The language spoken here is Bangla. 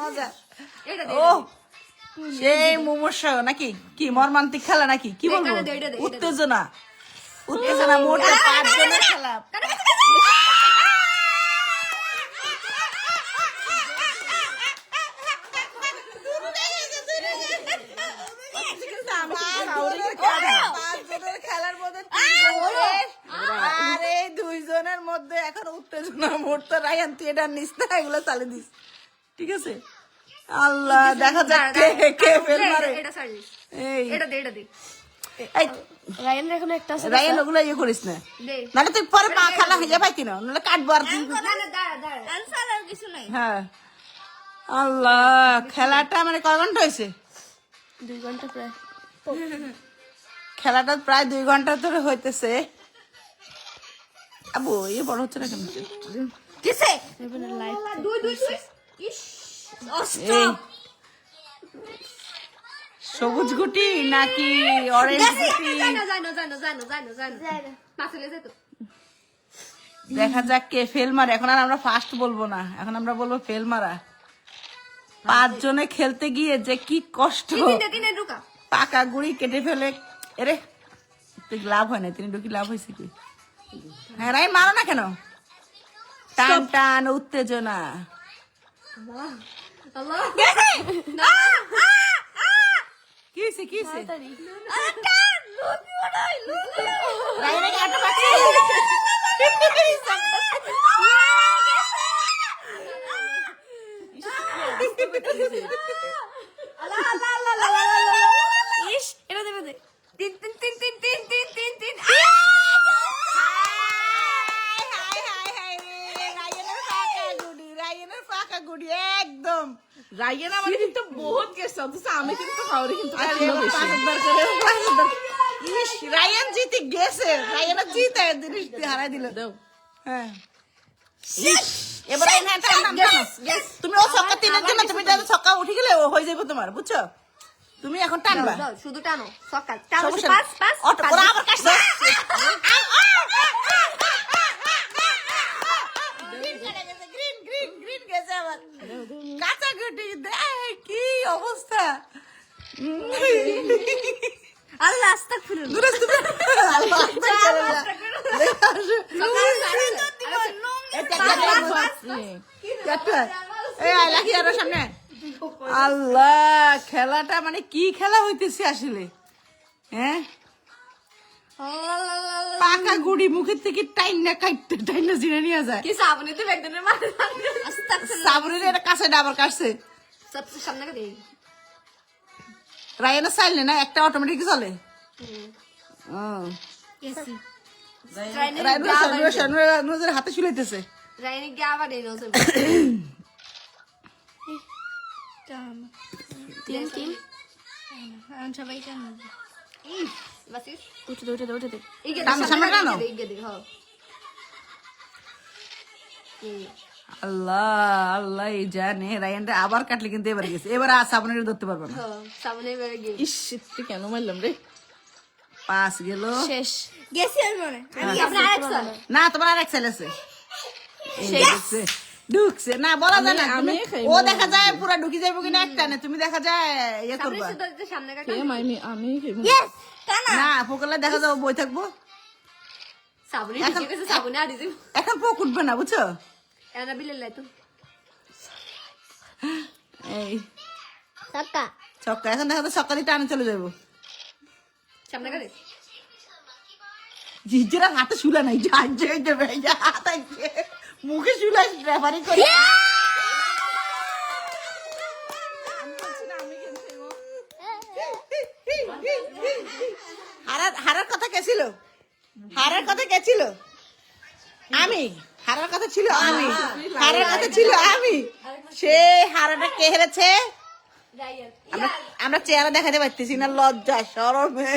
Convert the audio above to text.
মজা। ও সেই নাকি? কি মর্মান্তিক খেলা নাকি? কি বলব। উত্তেজনা। উত্তেজনা মোটে পাঁচজনের খেলা। আর এই দুইজনের মধ্যে এখন উত্তেজনা মুহূর্ত রায়ান তুই এটা নিস না এগুলো চালিয়ে দিস। ঠিক আছে? আল্লাহ দেখা যাক কে কে ফেল মারে। এটা- এই। এটা দে, এটা দে। এই। এখন একটা আছে রায়ান ওগুলো ইয়ে করিস না। দে। নাহলে তুই পরে পা খালা হয়ে পাইতি না নাহলে কাটবো আর। কিছু নাই। হ্যাঁ। আল্লাহ খেলাটা মানে কয় ঘণ্টা হয়েছে? দুই ঘণ্টা প্রায়। খেলাটা প্রায় দুই ঘণ্টা ধরে হইতেছে। আবু ইয়ে বড় হচ্ছে না কেন? কিসে? এবারে দুই, দুই, দুই। ইস, এই। সবুজ গুটি নাকি অরেঞ্জ গুটি। দেখা যাক কে ফেল মারে। এখন আর আমরা ফার্স্ট বলব না। এখন আমরা বলব ফেল মারা। পাঁচ জনে খেলতে গিয়ে যে কি কষ্ট। পাকা গুড়ি কেটে ফেলে। এরে তুই লাভ হয় না তিনি ঢুকি লাভ হয়েছে কি? হ্যাঁ রাই মারো না কেন? টান টান উত্তেজনা। আল্লাহ। না। কি হয়েছে কি হয়েছে তাড়াতাড়ি রাইনে কি আটা পাচ্ছে ইস এটা দেবে দে তিন, তিন, তিন, তিন, তিন, তিন, তিন, তিন। একদম রাইয়ের আমার কিন্তু বহুত গেছে অথচ আমি কিন্তু খাওয়ারে কিন্তু। ইস, রায়ান জিতে গেছে রায়ান জিতে জিনিস হারাই দিল। দাও। হ্যাঁ। এবার হ্যাঁ। তুমি ও ছক্কা তিনের জন্য তুমি ছক্কা উঠে গেলে ও হয়ে যাবে তোমার বুঝছ? তুমি এখন টানবা। শুধু টানো টানো আবার। Green কেটে গেছে, green, green গেছে আবার। কি অবস্থা। আল্লাহ দূরে দূরে। আস্তে সামনে। আল্লাহ খেলাটা মানে কি খেলা হইতেছে আসলে? হ্যাঁ? পাকা গুড়ি মুখের থেকে টাইন না কাটতে টাইন না জিনে নিয়ে যায়। কি সাবনে তো একজনের মাথা সাবরের এটা কাছে ডাবার কাটছে। সবচেয়ে সামনে কে দেই। রায়না চাইলে না একটা অটোমেটিক চলে। হাতে শুলাইতেছে রাইনি কে আবার নজর। তিন তিন সবাই বাসিস? উঠে দে উঠে দে উঠে দে। সামনে টানো। ইগে দে হ্যাঁ আল্লাহ আল্লাহ এই জানে। রায়নটা আবার কাটলে কিন্তু এবার গেছে। এবার আর সাবনের ধরতে পারবে না। হ্যাঁ সামনে বেরে ইস তুই কেন মারলাম রে? পাস গেল। শেষ। গেছি আমি মনে আরেকজন না তোমার আর এক ছেলে আছে ঢুকছে। না বলা যায় না আমি ও দেখা যায় পুরা ঢুকি যাবে কিনা একটা না তুমি দেখা যায় ইয়ে করবা। আমি আমি না দেখা যাবে বই থাকব। এখন- পোক উঠবে না বুঝছ? এই। ছক্কা। এখন দেখা যায় সকালে টানে চলে যাব সামনে জিজেরা হাতে শুলা নাই যাই যাবে যা হাতে মুখে শুলাই রেফারি করে। হারার হারার কথা কে ছিল? হারার কথা কে ছিল? আমি। হারার কথা ছিল আমি। হারার কথা ছিল আমি। সে হারাটা কে হেরেছে? আমরা আমরা চেহারা দেখাতে পারতেছি না লজ্জা সরমে।